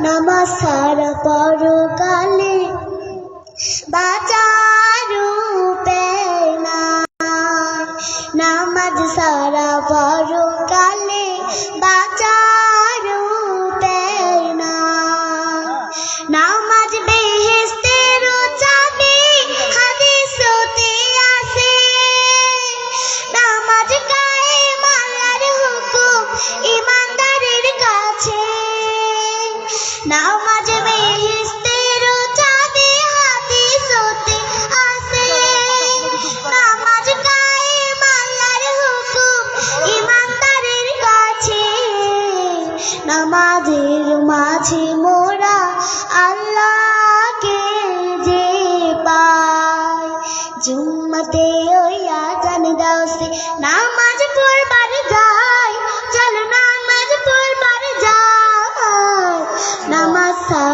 নামাজ সারা পরকালে বাঁচারু পেনা নামাজ সারা পরকালে বাঁচারু নামাজ বেহেস্তের নামাজের মাঝে মোরা আল্লাহকে যে পাই জুম্মাতে ওই আজান দাওসে নামাজ পড়বার যাই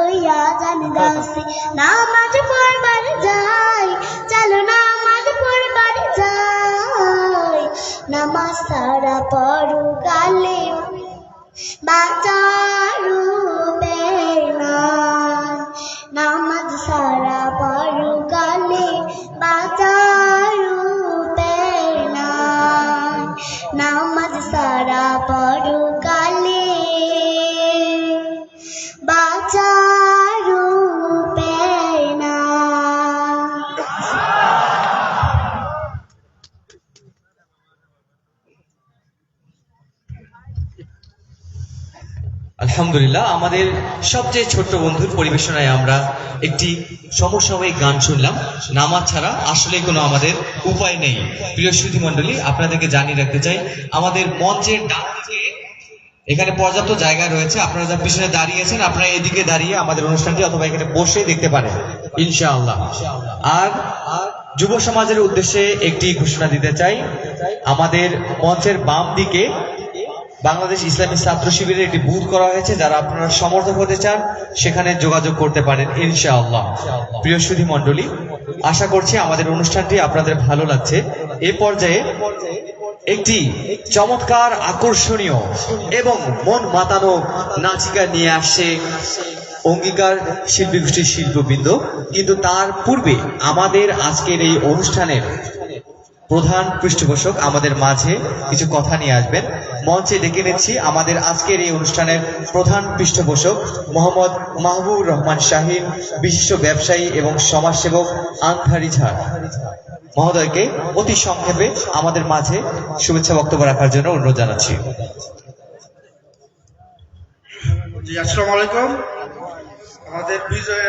ওই আজান দাসে নামাজ পড়বার যাই চলো নামাজ পড়বার যাই। নামাজ সারা পরকালে বাঁচারু আলহামদুলিল্লাহ, আমাদের সবচেয়ে ছোট্ট বন্ধুর পরিবেশনায় আমরা একটি সমসাময়িক গান শুনলাম। নামাজ ছাড়া আসলে কোনো আমাদের উপায় নেই। প্রিয় শ্রুতি মণ্ডলী, আপনাদেরকে জানিয়ে রাখতে চাই, আমাদের মঞ্চের ডান এখানে পর্যাপ্ত জায়গা রয়েছে। আপনারা যা পিছনে দাঁড়িয়েছেন আপনারা এদিকে দাঁড়িয়ে আমাদের অনুষ্ঠানটি অথবা এখানে বসে দেখতে পারেন। ইনশাআল্লাহ। আর যুব সমাজের উদ্দেশ্যে একটি ঘোষণা দিতে চাই, আমাদের মঞ্চের বাম দিকে বাংলাদেশ ইসলামী ছাত্র শিবিরের একটি বুথ করা হয়েছে, যারা আপনারা সমর্থক হতে চান, সেখানে যোগাযোগ করতে পারেন, ইনশাআল্লাহ। প্রিয় সুধী মণ্ডলী, আশা করছি আমাদের অনুষ্ঠানটি আপনাদের ভালো লাগছে। এ পর্যায়ে একটি চমৎকার, আকর্ষণীয় এবং মন মাতানো নাচিকা নিয়ে আসে অঙ্গীকার শিল্পী গোষ্ঠীর শিল্পবৃন্দ। কিন্তু তার পূর্বে আমাদের আজকের এই অনুষ্ঠানের প্রধান পৃষ্ঠপোষক আমাদের মাঝে কিছু কথা নিয়ে আসবেন। মঞ্চে ডেকে নিচ্ছি আমাদের আজকের এই অনুষ্ঠানের প্রধান পৃষ্ঠপোষক মোহাম্মদ মাহবুব রহমান শাহিন, বিশিষ্ট ব্যবসায়ী এবং সমাজসেবক আনথারি ঝাড় মহোদয়কে অতি সংক্ষেপে আমাদের মাঝে শুভেচ্ছা বক্তব্য রাখার জন্য অনুরোধ জানাচ্ছি। আসসালামু আলাইকুম। আমাদের বিজয়ের